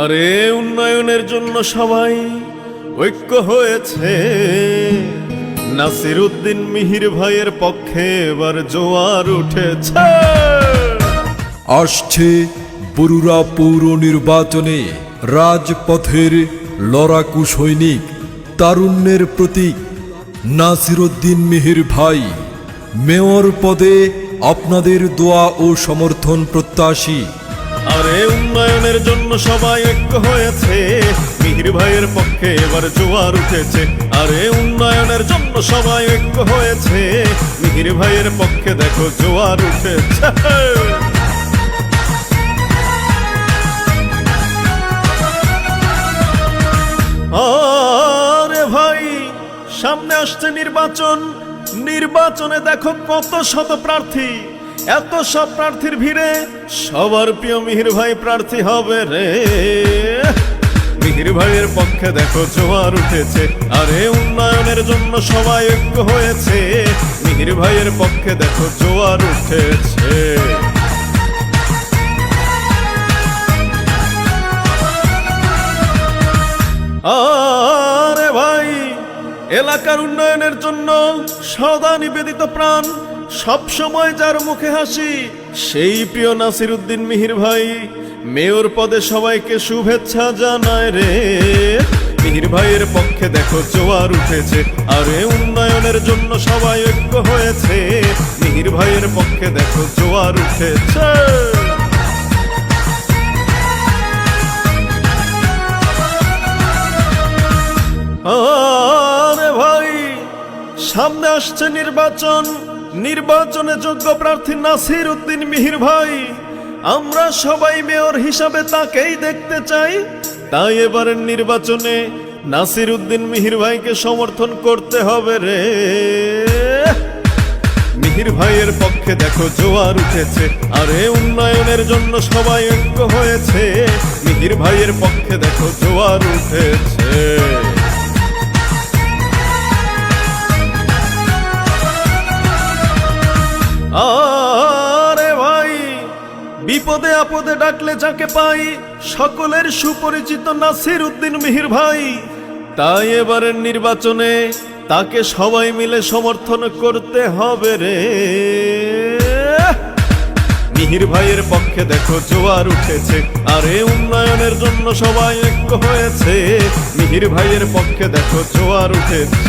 আরে উন্নয়নের জন্য সবাই ঐক্য হয়েছে। নাসির উদ্দিন মিহির ভাইয়ের পক্ষে এবার জোয়ার উঠেছে। আসছে বরুড়া পৌর নির্বাচনে রাজপথের লড়াকু সৈনিক তারুণ্যের প্রতীক নাসিরুদ্দিন মিহির ভাই। মেয়র পদে আপনাদের দোয়া ও সমর্থন প্রত্যাশী। আরে উন্নয়নের জন্য সবাই ঐক্য হয়েছে। মিহির ভাইয়ের পক্ষে এবার জোয়ার উঠেছে। আরে, উন্নয়নের জন্য সবাই ঐক্য হয়েছে। মিহির ভাইয়ের পক্ষে দেখো জোয়ার উঠেছে। আরে ভাই, সামনে আসছে নির্বাচন। নির্বাচনে দেখো কত শত প্রার্থী। এত সব প্রার্থীর ভিড়ে সবার প্রিয় মিহির ভাই প্রার্থী হবে রে। মিহির ভাইয়ের পক্ষে দেখো জোয়ার উঠেছে, আরে উন্নয়নের জন্য সবাই ঐক্য হয়েছে। মিহির ভাইয়ের পক্ষে দেখো জোয়ার উঠেছে। আরে ভাই, এলাকার উন্নয়নের জন্য সদা নিবেদিত প্রাণ সব সময় যার মুখে হাসি, সেই প্রিয় নাসির উদ্দিন মিহির ভাই। মেয়র পদে সবাইকে শুভেচ্ছা জানায় রে। মিহির ভাইয়ের পক্ষে দেখো জোয়ার উঠেছে, আরে উন্নয়নের জন্য সবাই ঐক্য হয়েছে। মিহির ভাইয়ের পক্ষে দেখো জোয়ার উঠেছে। আরে ভাই, সামনে আসছে নির্বাচন। নির্বাচনে যোগ্য প্রার্থী নাসির উদ্দিন মিহির ভাই। আমরা সবাই মেয়র হিসাবে তাকেই দেখতে চাই। তাই এবারের নির্বাচনে নাসির উদ্দিন মিহির ভাইকে সমর্থন করতে হবে রে। মিহির ভাইয়ের পক্ষে দেখো জোয়ার উঠেছে, আরে উন্নয়নের জন্য সবাই ঐক্য হয়েছে। মিহির ভাইয়ের পক্ষে দেখো জোয়ার উঠেছে। বিপদে আপদে ডাকলে যাকে পাই, সকলের সুপরিচিত নাসির উদ্দিন মিহির ভাই। তাই এবারের নির্বাচনে তাকে সবাই মিলে সমর্থন করতে হবে রে। মিহির ভাইয়ের পক্ষে দেখো জোয়ার উঠেছে, আরে উন্নয়নের জন্য সবাই ঐক্য হয়েছে। মিহির ভাইয়ের পক্ষে দেখো জোয়ার উঠেছে।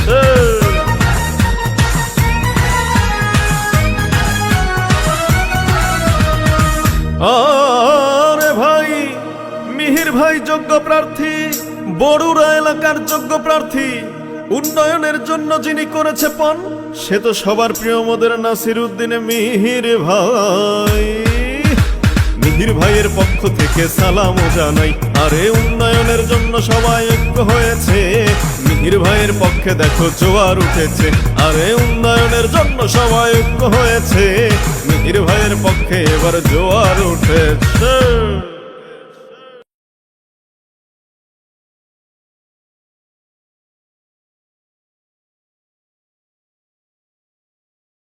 আরে ভাই, মিহির ভাই যোগ্য প্রার্থী, বড়ুরা এলাকার যোগ্য প্রার্থী, উন্নয়নের জন্য যিনি করেছে পণ, সে তো সবার প্রিয় মোদের নাসির উদ্দিনে মিহির ভাই। মিহির ভাইয়ের পক্ষ থেকে সালাম জানাই, আরে উন্নয়নের জন্য সবাই ঐক্য হয়েছে। মিহির ভাইয়ের পক্ষে দেখো জোয়ার উঠেছে। আরে উন্নয়নের জন্য সবাই ঐক্য হয়েছে। নির্ভয়ের পক্ষে এবার জোয়ার উঠেছে।